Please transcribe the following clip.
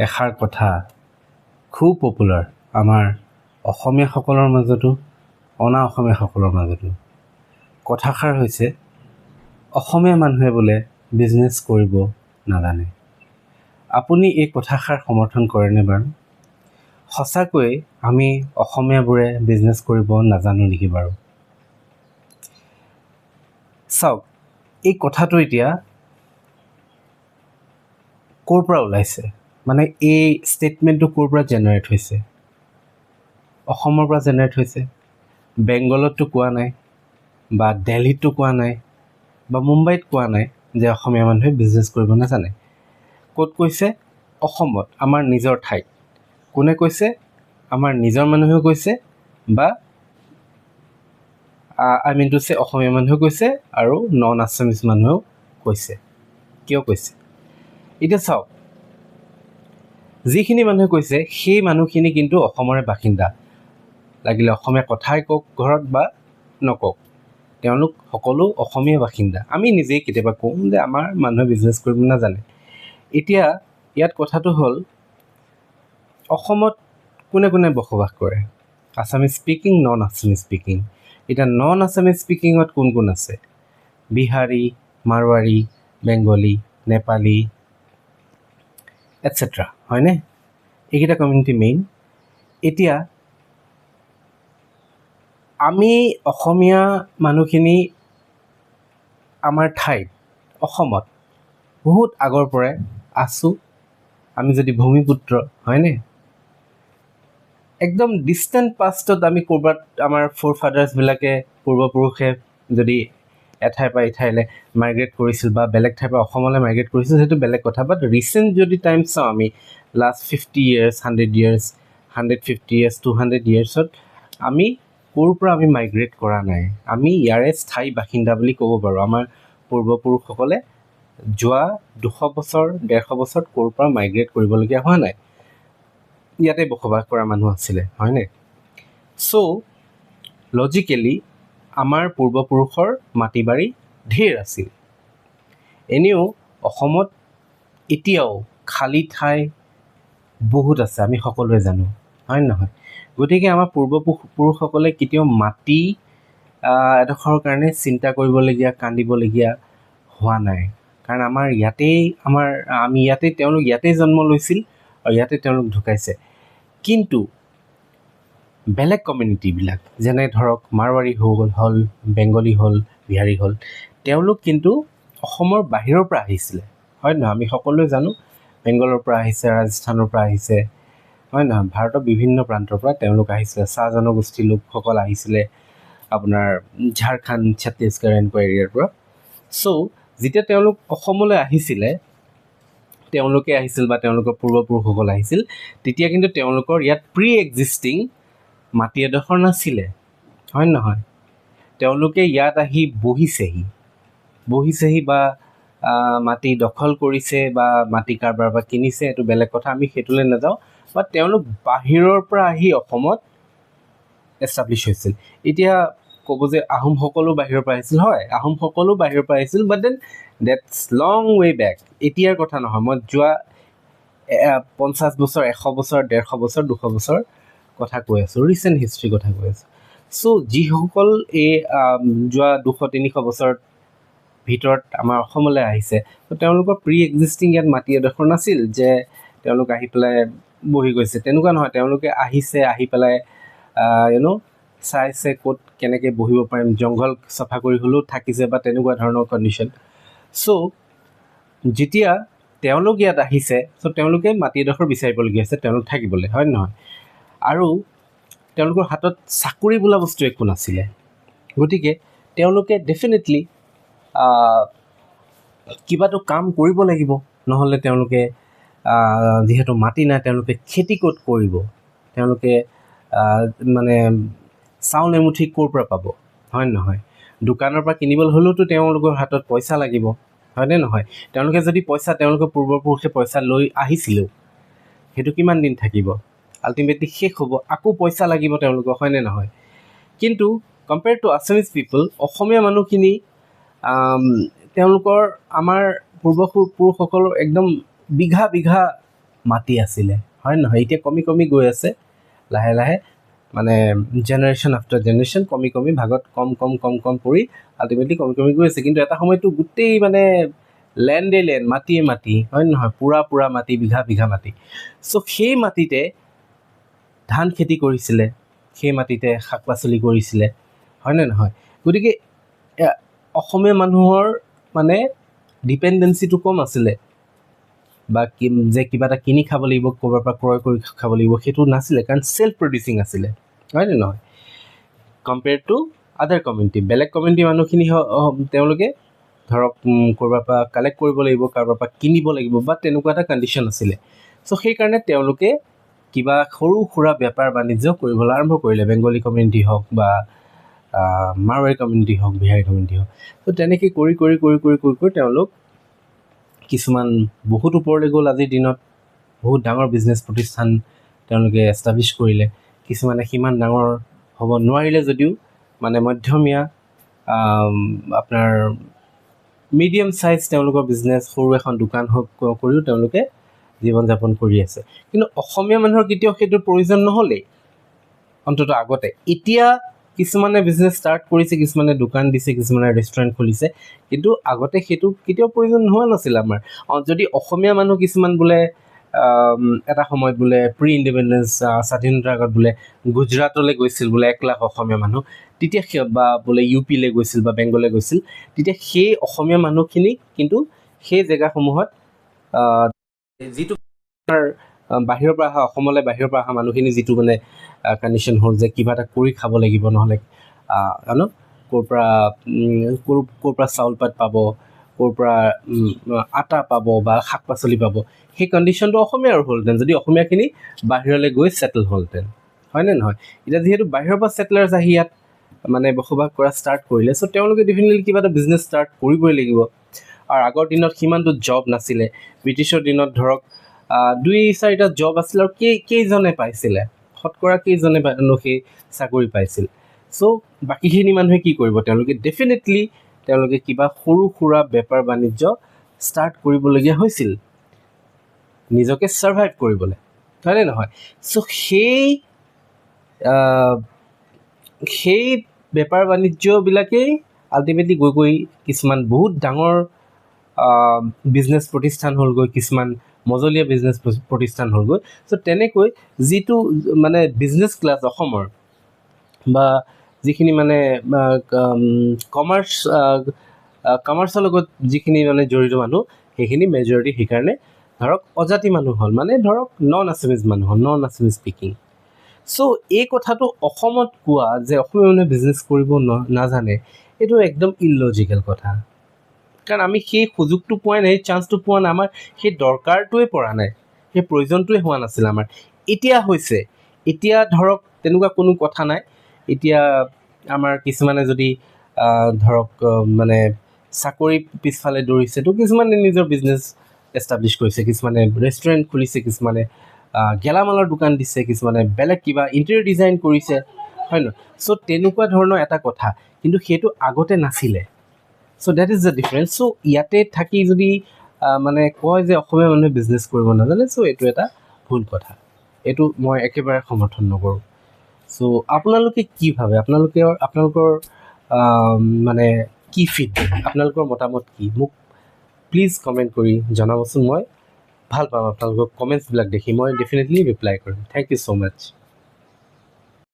এষাৰ কথা। খুব পপুলাৰ আমাৰ অসমীয়াসকলৰ মাজতো অনা অসমীয়াসকলৰ মাজতো। কথাষাৰ হৈছে অসমীয়া মানুহে বোলে বিজনেছ কৰিব নাজানে। আপুনি এই কথাষাৰ সমৰ্থন কৰেনে বাৰু? সঁচাকৈ আমি অসমীয়াবোৰে বিজনেছ কৰিব নাজানো নেকি বাৰু? চাওক এই কথাটো এতিয়া ক'ৰ পৰা ওলাইছে? মানে এই ষ্টেটমেণ্টটো ক'ৰ পৰা জেনেৰেট হৈছে? অসমৰ পৰা জেনেৰেট হৈছে? বেংগলততো কোৱা নাই বা দেলহিততো কোৱা নাই বা মুম্বাইত কোৱা নাই যে অসমীয়া মানুহে বিজনেছ কৰিব নাজানে। ক'ত কৈছে? অসমত আমাৰ নিজৰ ঠাইত। কোনে কৈছে? আমাৰ নিজৰ মানুহেও কৈছে বা আই মিন টু চে অসমীয়া মানুহেও কৈছে আৰু নন আছামিজ মানুহেও কৈছে। কিয় কৈছে? এতিয়া চাওক যিখিনি মানুহে কৈছে সেই মানুহখিনি কিন্তু অসমৰে বাসিন্দা। লাগিলে অসমীয়া কথাই কওক ঘৰত বা নকওক। তেওঁলোক সকলো অসমীয়া বাসিন্দা। আমি নিজেই কেতিয়াবা কওঁ যে আমাৰ মানুহে বিজনেছ কৰিব নাজানে। এতিয়া ইয়াত কথাটো হ'ল অসমত কোনে কোনে বসবাস কৰে? Assamese speaking non Assamese speaking এতিয়া নন আছামিজ স্পিকিঙত কোন কোন আছে? বিহাৰী মাৰোৱাৰী বেংগলী নেপালী এটচেট্ৰা হয়নে? এইকেইটা কমিউনিটি মেইন এতিয়া আমি অসমীয়া মানুহখিনি আমাৰ ঠাইত অসমত বহুত আগৰ পৰাই আছোঁ। আমি যদি ভূমিপুত্ৰ হয়নে? একদম ডিষ্টেণ্ট পাষ্টত আমি ক'ৰবাত আমাৰ ফ'ৰ ফাদাৰ্ছবিলাকে পূৰ্বপুৰুষে যদি এঠাইৰ পৰা এঠাইলৈ মাইগ্ৰেট কৰিছিল বা বেলেগ ঠাইৰ পৰা অসমলৈ মাইগ্ৰেট কৰিছিল সেইটো বেলেগ কথা। বাট ৰিচেণ্ট যদি টাইম চাওঁ আমি last fifty years hundred years hundred fifty years two hundred ইয়েৰ্ছত আমি ক'ৰ পৰা আমি মাইগ্ৰেট কৰা নাই? আমি ইয়াৰে স্থায়ী বাসিন্দা বুলি ক'ব পাৰোঁ। আমাৰ পূৰ্বপুৰুষসকলে যোৱা দুশ বছৰ ডেৰশ বছৰত ক'ৰ পৰা মাইগ্ৰেট কৰিবলগীয়া হোৱা নাই? ইয়াতে বসবাস কৰা মানুহ আছিলে হয়নে? চ' লজিকেলি আমাৰ পূৰ্বপুৰুষৰ মাটি বাৰী ঢেৰ আছিল। এনেও অসমত এতিয়াও খালী ঠাই বহুত আছে আমি সকলোৱে জানো হয় নহয়? গতিকে আমাৰ পূৰ্বপুৰুষ পুৰুষসকলে কেতিয়াও মাটি এডোখৰৰ কাৰণে চিন্তা কৰিবলগীয়া কান্দিবলগীয়া হোৱা নাই। কাৰণ আমাৰ ইয়াতেই আমাৰ আমি ইয়াতে তেওঁলোক ইয়াতেই জন্ম লৈছিল আৰু ইয়াতে তেওঁলোক ঢুকাইছে। কিন্তু বেলেগ কমিউনিটিবিলাক যেনে ধৰক মাৰোৱাৰী হ'ল হ'ল বেংগলী হ'ল বিহাৰী হ'ল তেওঁলোক কিন্তু অসমৰ বাহিৰৰ পৰা আহিছিলে। হয় নহয়? আমি সকলোৱে জানো বেংগলৰ পৰা আহিছে ৰাজস্থানৰ পৰা আহিছে। হয় নহয়? ভাৰতৰ বিভিন্ন প্ৰান্তৰ পৰা তেওঁলোক আহিছিলে। চাহ জনগোষ্ঠীৰ লোকসকল আহিছিলে আপোনাৰ ঝাৰখণ্ড ছত্তীশগড় এনেকুৱা এৰিয়াৰ পৰা। চ' যেতিয়া তেওঁলোক অসমলৈ আহিছিলে তেওঁলোকে আহিছিল বা তেওঁলোকৰ পূৰ্বপুৰুষসকল আহিছিল তেতিয়া কিন্তু তেওঁলোকৰ ইয়াত প্ৰি এক্সিষ্টিং মাটি এডোখৰ নাছিলে হয় নহয়? তেওঁলোকে ইয়াত আহি বহিছেহি। বহিছেহি বা মাটি দখল কৰিছে বা মাটি কাৰোবাৰ পৰা কিনিছে এইটো বেলেগ কথা আমি সেইটোলৈ নাযাওঁ। বা তেওঁলোক বাহিৰৰ পৰা আহি অসমত এষ্টাব্লিছ হৈছিল। এতিয়া ক'ব যে আহোমসকলো বাহিৰৰ পৰা আহিছিল হয় আহোমসকলো বাহিৰৰ পৰা আহিছিল but then that's long way back এতিয়াৰ কথা নহয় মই যোৱা পঞ্চাছ বছৰ এশ বছৰ ডেৰশ বছৰ দুশ বছৰ কথা কৈ আছোঁ ৰিচেণ্ট হিষ্ট্ৰীৰ কথা কৈ আছোঁ। চ' যিসকল এই যোৱা দুশ তিনিশ বছৰ ভিতৰত আমাৰ অসমলৈ আহিছে ত' তেওঁলোকৰ প্ৰি এক্সিষ্টিং ইয়াত মাটি এডোখৰ নাছিল যে তেওঁলোক আহি পেলাই বহি গৈছে। তেনেকুৱা নহয় তেওঁলোকে আহিছে আহি পেলাই ইউনো চাইছে ক'ত কেনেকৈ বহিব পাৰিম জংঘল চফা কৰি হ'লেও থাকিছে বা তেনেকুৱা ধৰণৰ কণ্ডিশ্যন চ' যেতিয়া তেওঁলোক ইয়াত আহিছে চ' তেওঁলোকে মাটি এডোখৰ বিচাৰিবলগীয়া হৈছে তেওঁলোক থাকিবলৈ হয় নহয়? আৰু তেওঁলোকৰ হাতত চাকৰি বোলা বস্তু একো নাছিলে। গতিকে তেওঁলোকে ডেফিনেটলি কিবাটো কাম কৰিব লাগিব নহ'লে তেওঁলোকে যিহেতু মাটি নাই তেওঁলোকে খেতি ক'ত কৰিব? তেওঁলোকে মানে চাউল এমুঠি ক'ৰ পৰা পাব? হয় নহয়? দোকানৰ পৰা কিনিবলৈ হ'লেওতো তেওঁলোকৰ হাতত পইচা লাগিব হয়নে নহয়? তেওঁলোকে যদি পইচা তেওঁলোকৰ পূৰ্বপুৰুষে পইচা লৈ আহিছিলেও সেইটো কিমান দিন থাকিব? আল্টিমেটলি শেষ হ'ব আকৌ পইচা লাগিব তেওঁলোকক হয়নে নহয়? কিন্তু কম্পেয়াৰ টু আছামিজ পিপল অসমীয়া মানুহখিনি তেওঁলোকৰ আমাৰ পূৰ্বপুৰুষসকলৰ একদম বিঘা বিঘা মাটি আছিলে হয় নহয়? এতিয়া কমি কমি গৈ আছে লাহে লাহে। মানে জেনেৰেশ্যন আফটাৰ জেনেৰেশ্যন কমি কমি ভাগত কম কম কম কম পৰি আল্টিমেটলি কমি কমি গৈ আছে। কিন্তু এটা সময়তো গোটেই মানে লেণ্ডে লেণ্ড মাটিয়ে মাটি হয় নহয়? পূৰা পূৰা মাটি বিঘা বিঘা মাটি। চ' সেই মাটিতে ধান খেতি কৰিছিলে সেই মাটিতে শাক পাচলি কৰিছিলে হয়নে নহয়? গতিকে অসমীয়া মানুহৰ মানে ডিপেণ্ডেঞ্চিটো কম আছিলে। বা কি যে কিবা এটা কিনি খাব লাগিব ক'ৰবাৰ পৰা ক্ৰয় কৰি খাব লাগিব সেইটো নাছিলে কাৰণ চেল্ফ প্ৰডিউচিং আছিলে হয়নে নহয়? কম্পেয়াৰ টু আদাৰ কমিউনিটি বেলেগ কমিউনিটি মানুহখিনি তেওঁলোকে ধৰক ক'ৰবাৰ পৰা কালেক্ট কৰিব লাগিব কাৰোবাৰ পৰা কিনিব লাগিব বা তেনেকুৱা এটা কণ্ডিশ্যন আছিলে। চ' সেইকাৰণে তেওঁলোকে কিবা সৰু সুৰা বেপাৰ বাণিজ্য কৰিবলৈ আৰম্ভ কৰিলে বেংগলী কমিউনিটি হওক বা মাৰোৱাৰী কমিউনিটি হওক বিহাৰী কমিউনিটি হওক। ত' তেনেকৈ কৰি কৰি কৰি কৰি কৰি কৰি তেওঁলোক কিছুমান বহুত ওপৰলৈ গ'ল আজিৰ দিনত। বহুত ডাঙৰ বিজনেছ প্ৰতিষ্ঠান তেওঁলোকে এষ্টাব্লিছ কৰিলে। কিছুমানে সিমান ডাঙৰ হ'ব নোৱাৰিলে যদিও মানে মধ্যমীয়া আপোনাৰ মিডিয়াম চাইজ তেওঁলোকৰ বিজনেছ সৰু এখন দোকান হওক কৰিও তেওঁলোকে জীৱন যাপন কৰি আছে। কিন্তু অসমীয়া মানুহৰ কেতিয়াও সেইটোৰ প্ৰয়োজন নহ'লেই অন্ততঃ আগতে। এতিয়া কিছুমানে বিজনেছ ষ্টাৰ্ট কৰিছে কিছুমানে দোকান দিছে কিছুমানে ৰেষ্টুৰেণ্ট খুলিছে। কিন্তু আগতে সেইটো কেতিয়াও প্ৰয়োজন হোৱা নাছিল আমাৰ। অঁ, যদি অসমীয়া মানুহ কিছুমান বোলে এটা সময়ত বোলে প্ৰি ইণ্ডিপেণ্ডেঞ্চ স্বাধীনতাৰ আগত বোলে গুজৰাটলৈ গৈছিল বোলে এক লাখ অসমীয়া মানুহ তেতিয়া সেই বা বোলে ইউ পিলৈ গৈছিল বা বেংগলৈ গৈছিল তেতিয়া সেই অসমীয়া মানুহখিনি কিন্তু সেই জেগাসমূহত যিটো বাহিৰৰ পৰা অহা অসমলৈ বাহিৰৰ পৰা অহা মানুহখিনি যিটো মানে কণ্ডিশ্যন হ'ল যে কিবা এটা কৰি খাব লাগিব নহ'লে জানো? ক'ৰ পৰা ক'ৰ ক'ৰ পৰা চাউল পাত পাব ক'ৰ পৰা আটা পাব বা শাক পাচলি পাব সেই কণ্ডিশ্যনটো অসমীয়াৰ হ'লহেঁতেন। যদি অসমীয়াখিনি বাহিৰলৈ গৈ ছেটেল হ'লহেঁতেন। হয়নে নহয়? এতিয়া যিহেতু বাহিৰৰ পৰা ছেটেলাৰ্ছ আহি ইয়াত মানে বসবাস কৰা ষ্টাৰ্ট কৰিলে চ' তেওঁলোকে ডেফিনেটলি কিবা এটা বিজনেছ ষ্টাৰ্ট কৰিবই লাগিব। আৰু আগৰ দিনত সিমানটো জব নাছিলে। ব্ৰিটিছৰ দিনত ধৰক দুই চাৰিটা জব আছিলে আৰু কেই কেইজনে পাইছিলে? শতকৰা কেইজনে নো সেই চাকৰি পাইছিল। চ' বাকীখিনি মানুহে কি কৰিব? তেওঁলোকে ডেফিনেটলি তেওঁলোকে কিবা সৰু সুৰা বেপাৰ বাণিজ্য ষ্টাৰ্ট কৰিবলগীয়া হৈছিল। নিজকে ছাৰ্ভাইভ কৰিবলৈ হয়নে নহয়? চ' সেই সেই বেপাৰ বাণিজ্যবিলাকেই আল্টিমেটলি গৈ গৈ কিছুমান বহুত ডাঙৰ বিজনেছ প্ৰতিষ্ঠান হ'লগৈ কিছুমান মজলীয়া বিজনেছ প্ৰতিষ্ঠান হ'লগৈ চ' তেনেকৈ যিটো মানে বিজনেছ ক্লাছ অসমৰ বা যিখিনি মানে কমাৰ্চ কমাৰ্চৰ লগত যিখিনি মানে জড়িত মানুহ সেইখিনি মেজৰিটি সেইকাৰণে ধৰক অজাতি মানুহ হ'ল। মানে ধৰক নন আছামিজ মানুহ হ'ল নন আছামিজ স্পিকিং চ' এই কথাটো অসমত কোৱা যে অসমীয়া মানুহে বিজনেছ কৰিব ন- নাজানে এইটো একদম ইলজিকেল কথা। কাৰণ আমি সেই সুযোগটো পোৱাই নাই চান্সটো পোৱা নাই আমাৰ সেই দৰকাৰটোৱে পৰা নাই সেই প্ৰয়োজনটোৱে হোৱা নাছিল আমাৰ। এতিয়া হৈছে এতিয়া ধৰক তেনেকুৱা কোনো কথা নাই এতিয়া আমাৰ কিছুমানে যদি ধৰক মানে চাকৰি পিছফালে দৌৰিছে তো কিছুমানে নিজৰ বিজনেছ এষ্টাব্লিছ কৰিছে কিছুমানে ৰেষ্টুৰেণ্ট খুলিছে কিছুমানে গেলামালৰ দোকান দিছে কিছুমানে বেলেগ কিবা ইণ্টেৰিয়ৰ ডিজাইন কৰিছে হয় নহয়? চ' তেনেকুৱা ধৰণৰ এটা কথা কিন্তু সেইটো আগতে নাছিলে। So' that is the difference so' ইয়াতে থাকি যদি মানে কয় যে অসমীয়া মানুহে বিজনেছ কৰিব নাজানে চ' এইটো এটা ভুল কথা। এইটো মই একেবাৰে সমৰ্থন নকৰোঁ। চ' আপোনালোকে কি ভাবে? আপোনালোকে আপোনালোকৰ মানে কি ফিডবেক আপোনালোকৰ মতামত কি? মোক প্লিজ কমেণ্ট কৰি জনাবচোন। মই ভাল পাম আপোনালোকৰ কমেণ্টছবিলাক দেখি মই ডেফিনেটলি ৰিপ্লাই কৰিম। Thank you so' much